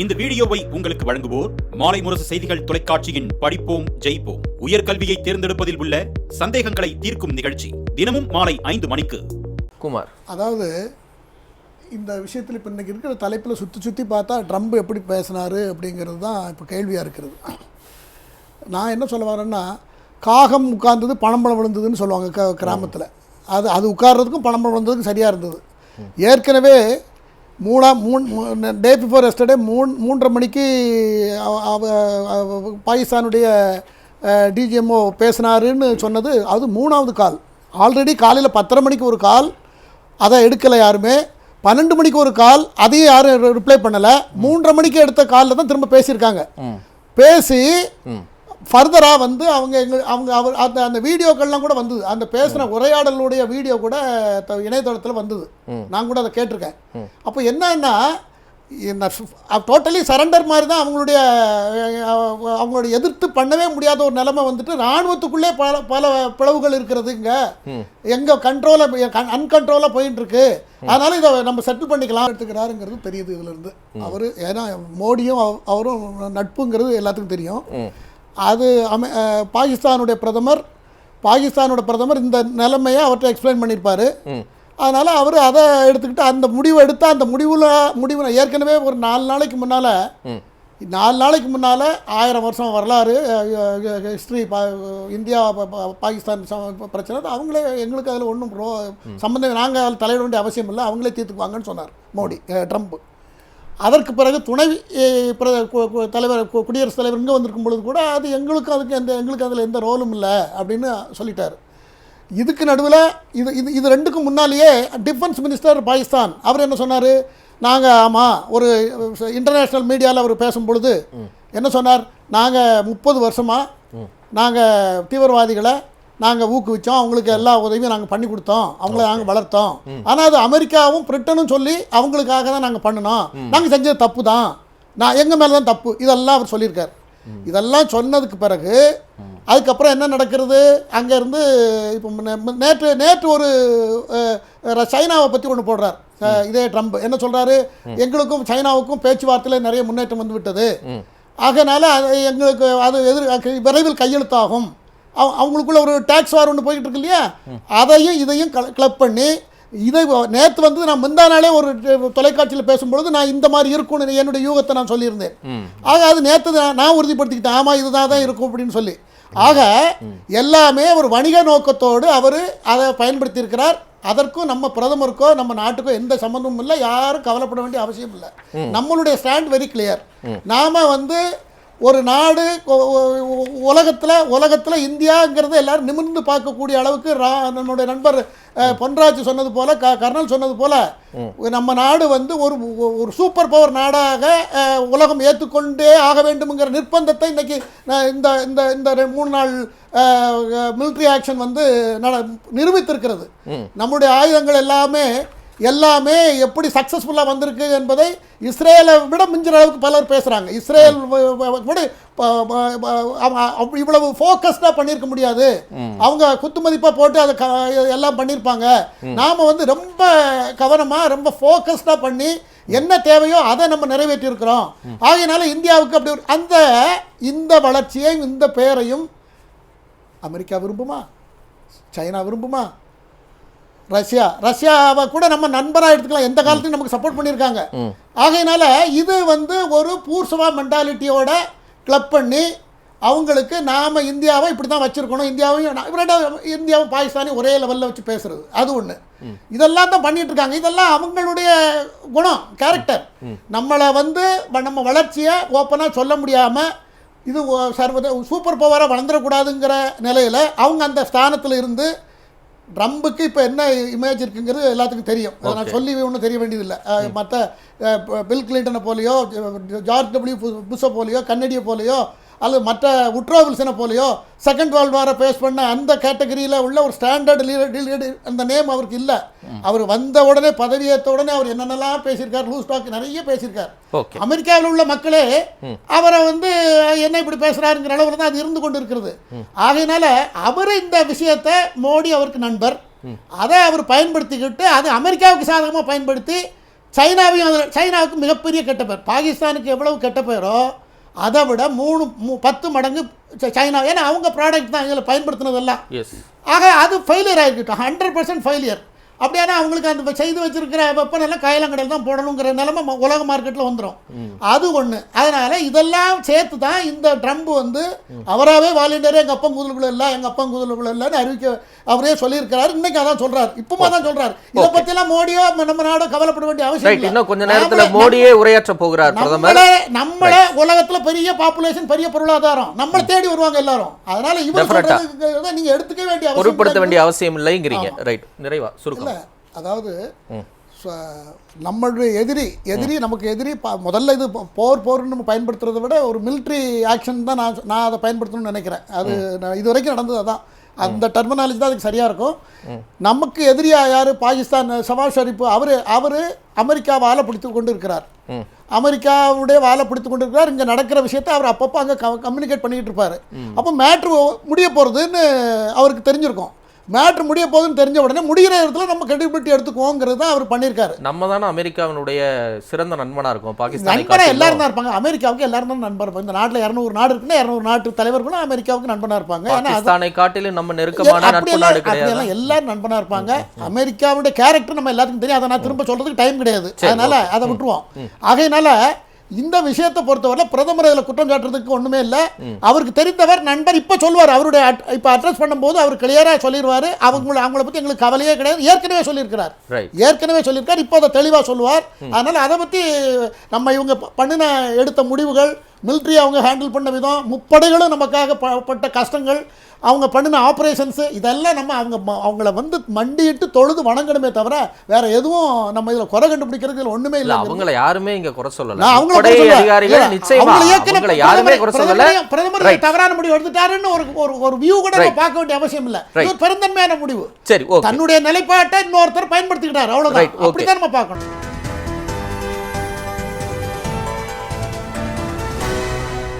இந்த வீடியோவை உங்களுக்கு வழங்குவோர் மாலை முரசு செய்திகள் தொலைக்காட்சியின் படிப்போம் ஜெயிப்போம். உயர்கல்வியை தேர்ந்தெடுப்பதில் உள்ள சந்தேகங்களை தீர்க்கும் நிகழ்ச்சி தினமும் மாலை ஐந்து மணிக்கு. குமார். அதாவது இந்த விஷயத்தில் இப்போ இன்றைக்கி இருக்கிற தலைப்பில் சுற்றி சுற்றி பார்த்தா ட்ரம்ப் எப்படி பேசினார் அப்படிங்கிறது தான் இப்போ கேள்வியாக இருக்கிறது. நான் என்ன சொல்ல வரேன்னா காகம் உட்கார்ந்தது பணம்பழம் விழுந்ததுன்னு சொல்லுவாங்க க கிராமத்தில். அது அது உட்கார்றதுக்கும் பணம்பழம் விழுந்ததுக்கும் சரியாக இருந்தது. ஏற்கனவே மூணா மூணு டே பிஃபோர் எஸ்டர்டே மூணு மூன்றரை மணிக்கு பாகிஸ்தானுடைய டிஜிஎம்ஓ பேசினாருன்னு சொன்னது. அது மூணாவது கால். ஆல்ரெடி காலையில் பத்தரை மணிக்கு ஒரு கால். அதை எடுக்கலை யாருமே. பன்னெண்டு மணிக்கு ஒரு கால். அதையும் யாரும் ரிப்ளை பண்ணலை. மூன்றரை மணிக்கு எடுத்த காலில் தான் திரும்ப பேசியிருக்காங்க. பேசி ஃபர்தராக வந்து அவங்க எங்கள் அவங்க அவர் அந்த அந்த வீடியோக்கள்லாம் கூட வந்தது. அந்த பேசின உரையாடலுடைய வீடியோ கூட இணையதளத்தில் வந்தது. நான் கூட அதை கேட்டிருக்கேன். அப்போ என்னன்னா இந்த டோட்டலி சரண்டர் மாதிரி தான் அவங்களுடைய அவங்களுடைய எதிர்த்து பண்ணவே முடியாத ஒரு நிலைமை வந்துட்டு இராணுவத்துக்குள்ளே பல பல பிளவுகள் இருக்கிறது இங்கே எங்கே கண்ட்ரோலாக அன்கண்ட்ரோலாக போயிட்டு இருக்கு அதனால இதை நம்ம செட்டில் பண்ணிக்கலாம் எடுத்துக்கிறாருங்கிறது தெரியுது இதுலேருந்து அவர் ஏன்னா மோடியும் அவ- அவரும் நட்புங்கிறது எல்லாத்துக்கும் தெரியும். அது அமெ பாகிஸ்தானுடைய பிரதமர் பாகிஸ்தானோட பிரதமர் இந்த நிலைமையை அவர்கிட்ட எக்ஸ்பிளைன் பண்ணியிருப்பாரு. அதனால் அவர் அதை எடுத்துக்கிட்டு அந்த முடிவை எடுத்து அந்த முடிவில் முடிவில் ஏற்கனவே ஒரு நாலு நாளைக்கு முன்னால் நாலு நாளைக்கு முன்னால் ஆயிரம் வருஷம் வரலாறு ஹிஸ்ட்ரி பா இந்தியா பாகிஸ்தான் பிரச்சனை அவங்களே எங்களுக்கு அதில் ஒன்றும் சம்மந்தம் நாங்கள் அதில் தலையிட வேண்டிய அவசியம் இல்லை. அவங்களே தீர்த்துக்குவாங்கன்னு சொன்னார் மோடி ட்ரம்ப். அதற்கு பிறகு துணை தலைவர் குடியரசுத் தலைவர் இங்கே வந்திருக்கும் பொழுது கூட அது எங்களுக்கு அதுக்கு எந்த எங்களுக்கு அதில் எந்த ரோலும் இல்லை அப்படின்னு சொல்லிட்டார். இதுக்கு நடுவில் இது இது இது ரெண்டுக்கும் முன்னாலேயே டிஃபென்ஸ் மினிஸ்டர் பாகிஸ்தான் அவர் என்ன சொன்னார்? நாங்கள் ஆமாம் ஒரு இன்டர்நேஷ்னல் மீடியாவில் அவர் பேசும் பொழுது என்ன சொன்னார்? நாங்கள் முப்பது வருஷமாக நாங்கள் தீவிரவாதிகளை நாங்கள் ஊக்குவிச்சோம் அவங்களுக்கு எல்லா உதவியும் நாங்கள் பண்ணி கொடுத்தோம் அவங்கள நாங்கள் வளர்த்தோம். ஆனால் அது அமெரிக்காவும் பிரிட்டனும் சொல்லி அவங்களுக்காக தான் நாங்கள் பண்ணினோம். நாங்கள் செஞ்சது தப்பு தான். நான் எங்கள் மேலே தான் தப்பு? இதெல்லாம் அவர் சொல்லியிருக்கார். இதெல்லாம் சொன்னதுக்கு பிறகு அதுக்கப்புறம் என்ன நடக்கிறது? அங்கேருந்து இப்போ நேற்று நேற்று ஒரு சைனாவை பற்றி ஒன்று போடுறார். இதே ட்ரம்ப் என்ன சொல்கிறாரு எங்களுக்கும் சைனாவுக்கும் பேச்சுவார்த்தையில் நிறைய முன்னேற்றம் வந்து விட்டது. ஆகையினால அது எங்களுக்கு அது எதிர் விரைவில் கையெழுத்தாகும். அவங்களுக்குள்ள ஒரு டேக்ஸ் வார் ஒன்று போய்கிட்டு இருக்கு இல்லையா? அதையும் இதையும் கிளப் பண்ணி இதை நேற்று வந்து நான் முந்தா நாளே ஒரு தொலைக்காட்சியில் பேசும்பொழுது நான் இந்த மாதிரி இருக்கும்னு என்னுடைய யூகத்தை நான் சொல்லியிருந்தேன். ஆக அது நேற்று நான் நான் உறுதிப்படுத்திக்கிட்டேன். ஆமாம் இதுதான் தான் இருக்கும் அப்படின்னு சொல்லி. ஆக எல்லாமே ஒரு வணிக நோக்கத்தோடு அவர் அதை பயன்படுத்தியிருக்கிறார். அதற்கும் நம்ம பிரதமருக்கோ நம்ம நாட்டுக்கோ எந்த சம்மந்தமும் இல்லை. யாரும் கவலைப்பட வேண்டிய அவசியம் இல்லை. நம்மளுடைய ஸ்டாண்ட் வெரி கிளியர் நாம வந்து ஒரு நாடு உலகத்தில் உலகத்தில் இந்தியாங்கிறத எல்லாரும் நிமிர்ந்து பார்க்கக்கூடிய அளவுக்கு ரா நம்முடைய நண்பர் பொன்ராஜ் சொன்னது போல க கர்னல் சொன்னது போல நம்ம நாடு வந்து ஒரு ஒரு சூப்பர் பவர் நாடாக உலகம் ஏற்றுக்கொண்டே ஆக வேண்டும்ங்கிற நிர்பந்தத்தை இன்னைக்கு நான் இந்த இந்த இந்த மூணு நாள் மிலிட்ரி ஆக்ஷன் வந்து நிரூபித்திருக்கிறது. நம்முடைய ஆயுதங்கள் எல்லாமே எல்லாமே எப்படி சக்ஸஸ்ஃபுல்லாக வந்திருக்கு என்பதை இஸ்ரேலை விட மிஞ்சிற அளவுக்கு பலர் பேசுகிறாங்க இஸ்ரேல் விட இவ்வளவு ஃபோக்கஸ்டாக பண்ணியிருக்க முடியாது. அவங்க குத்து மதிப்பாக போட்டு அதை எல்லாம் பண்ணியிருப்பாங்க நாம் வந்து ரொம்ப கவனமாக ரொம்ப ஃபோக்கஸ்டாக பண்ணி என்ன தேவையோ அதை நம்ம நிறைவேற்றியிருக்கிறோம். ஆகையினால இந்தியாவுக்கு அப்படி அந்த இந்த வளர்ச்சியையும் இந்த பெயரையும் அமெரிக்கா விரும்புமா? சைனா விரும்புமா? ரஷ்யா. ரஷ்யாவை கூட நம்ம நண்பராக எடுத்துக்கலாம். எந்த காலத்தையும் நமக்கு சப்போர்ட் பண்ணியிருக்காங்க. ஆகையினால இது வந்து ஒரு பூர்சவா மென்டாலிட்டியோட கிளப் பண்ணி அவங்களுக்கு நாம் இந்தியாவை இப்படி தான் வச்சுருக்கணும். இந்தியாவையும் ரெண்டாவது இந்தியாவும் பாகிஸ்தானையும் ஒரே லெவலில் வச்சு பேசுறது. அது ஒன்று இதெல்லாம் தான் பண்ணிட்டு இருக்காங்க. இதெல்லாம் அவங்களுடைய குணம் கேரக்டர் நம்மளை வந்து நம்ம வளர்ச்சியை ஓப்பனாக சொல்ல முடியாமல் இது சர்வத சூப்பர் பவராக வளர்ந்துடக்கூடாதுங்கிற நிலையில் அவங்க அந்த ஸ்தானத்தில் இருந்து ட்ரம்புக்கு இப்போ என்ன இமேஜ் இருக்குங்கிறது எல்லாத்துக்கும் தெரியும். நான் சொல்லி ஒன்றும் தெரிய வேண்டியதில்லை. மற்ற பில் கிளின்டனை போலையோ ஜார்ஜ் டபிள்யூ புஷை போலையோ கன்னடியை போலையோ அல்லது மற்ற உட்ரோ வில்சனை போலையோ செகண்ட் வேர்ல்டு வாரை ஃபேஸ் பண்ண அந்த கேட்டகரியில் உள்ள ஒரு ஸ்டாண்டர்ட் லீடர் அந்த நேம் அவருக்கு இல்லை. அவர் வந்த உடனே பதவியேற்ற உடனே அவர் என்னென்னலாம் பேசியிருக்கார் லூஸ் டாக் நிறைய பேசியிருக்கார். அமெரிக்காவில் உள்ள மக்களே அவரை வந்து என்ன இப்படி பேசுறாருங்கிற அளவில் தான் அது இருந்து கொண்டு இருக்கிறது. ஆகையினால அவர் இந்த விஷயத்தை மோடி அவருக்கு நண்பர். அதை அவர் பயன்படுத்திக்கிட்டு அது அமெரிக்காவுக்கு சாதகமாக பயன்படுத்தி சைனாவையும் சைனாவுக்கு மிகப்பெரிய கெட்ட பேர் பாகிஸ்தானுக்கு எவ்வளவு கெட்ட பேரோ அதை விட மூணு பத்து மடங்கு சைனா ஏன்னா அவங்க ப்ராடக்ட் தான் இதில் பயன்படுத்தினதெல்லாம். ஆக அது ஃபெயிலியர் ஆகிருக்கட்டும் ஹண்ட்ரட் பர்சன்ட் ஃபெயிலியர் அப்படியானா அவங்களுக்கு அந்த செய்து வச்சிருக்கிற வெப்பனெல்லாம் கையலங்கடையில் தான் போடணுங்கிற நிலைமை உலக மார்க்கெட்டில் வந்துடும் அது ஒன்று அதனால் இதெல்லாம் சேர்த்து தான் இந்த ட்ரம்ப் வந்து அவராகவே வாலண்டியரே எங்கள் அப்பா குதிரைக்குள்ள இல்லை எங்கள் அப்பா குதிரைக்குள்ள இல்லைன்னு அறிவிக்க அவரே சொல்லியிருக்கிறார். இன்னைக்கு அதான் சொல்றாரு. இப்போமா தான் சொல்றாரு. இதை பற்றியெல்லாம் மோடியோ நம்ம நாடோ கவலைப்பட வேண்டிய அவசியம் இன்னும் கொஞ்ச நேரத்துல மோடியே உரையாற்ற போகிறார் நம்மளே நம்மளே உலகத்துல பெரிய பாப்புலேஷன் பெரிய பொருளாதாரம். நம்மளை தேடி வருவாங்க எல்லாரும். அதனால இவர். சொல்றதுக்கு நீங்க எடுத்துக்க வேண்டிய அவசியம் பொருட்படுத்த. வேண்டிய அவசியம் இல்லைங்கிறீங்க. ரைட் நிறைவா சுருக்கம். இல்ல அதாவது நம்மளுடைய எதிரி எதிரி நமக்கு எதிரி முதல்ல இது போர் போர்னு நம்ம பயன்படுத்துறதை விட ஒரு military ஆக்ஷன் தான் நான் நான் அதை பயன்படுத்தணும்னு நினைக்கிறேன். அது இது வரைக்கும் நடந்தது அதான். அந்த டெர்மினாலஜி தான் அதுக்கு சரியா இருக்கும். நமக்கு எதிரியா யாரு? பாகிஸ்தான் சவாஸ் ஷரீப் அவரு அவரு அமெரிக்காவை ஆளை பிடித்து கொண்டு இருக்கிறார் அமெரிக்காவுடைய வாழை பிடித்து கொண்டு இருக்கிறார் இங்கே நடக்கிற விஷயத்தை அவர் அப்பப்போ அங்கே கம்யூனிகேட் பண்ணிக்கிட்டு இருப்பார். அப்போ மேட்ரு முடிய போகிறதுன்னு அவருக்கு தெரிஞ்சிருக்கும். மேட்ரு முடிய போகுதுன்னு தெரிஞ்ச உடனே முடிகிற இடத்துல நம்ம கிரெடிபிலிட்டி எடுத்துக்குவோங்கிறது தான் அவர் பண்ணியிருக்காரு. நம்ம தானே அமெரிக்காவினுடைய சிறந்த நண்பனா இருக்கும் பாகிஸ்தானை நண்பனா காட்டிலும். எல்லாரும் தான் இருப்பாங்க. அமெரிக்காவுக்கு எல்லாரும் தான் நண்பர். இருப்பாங்க இந்த நாட்டில் இரநூறு நாடு இருக்குன்னா இரநூறு நாட்டு தலைவர்களும் அமெரிக்காவுக்கு நண்பனாக இருப்பாங்க. ஏன்னா காட்டிலும் நம்ம நெருக்கமான நட்பு நாடு கிடையாது. எல்லாரும் நண்பனா இருப்பாங்க. அமெரிக்காவுடைய கேரக்டர் நம்ம எல்லாத்துக்கும் தெரியும். அதை நான் திரும்ப சொல்றதுக்கு டைம் கிடையாது. அதனால அதை விட்டுருவோம். ஆகையினால இந்த விஷயத்தை பொறுத்தவரை பிரதமர் இதில் குற்றம் சாட்டுறதுக்கு ஒண்ணுமே இல்லை. அவருக்கு தெரிந்தவர் நண்பர் இப்போ சொல்லுவார் அவருடைய இப்போ அட்ரஸ் பண்ணும்போது அவர் கிளியராக சொல்லிடுவார். அவங்கள அவங்கள பற்றி எங்களுக்கு கவலையே கிடையாது. ஏற்கனவே சொல்லியிருக்கிறார். ஏற்கனவே சொல்லியிருக்கார். இப்போ அதை தெளிவாக சொல்லுவார். அதனால் அதை பற்றி நம்ம இவங்க பண்ணின எடுத்த முடிவுகள் மிலிட்ரி அவங்க ஹேண்டில் பண்ண விதம் முப்படைகளும் நமக்காக பட்ட கஷ்டங்கள் அவங்க பண்ணின ஆப்ரேஷன்ஸு இதெல்லாம் நம்ம அவங்க அவங்கள வந்து மண்டியிட்டு தொழுது வணங்கணுமே தவிர வேற எதுவும் நம்ம இதில் குறை கண்டுபிடிக்கிறது இதில் ஒன்றுமே இல்ல. அவங்கள யாருமே இங்க குறை சொல்லல. அவங்கள பிரதமர். தவறான முடிவு எடுத்துட்டாருன்னு ஒரு ஒரு வியூ கூட. பார்க்க வேண்டிய அவசியம் இல்லை. பெருந்தன்மையான முடிவு. சரி தன்னுடைய நிலைப்பாட்டை இன்னொருத்தர் பயன்படுத்திக்கிட்டார். okay. அப்படிதான் நம்ம பார்க்கணும்.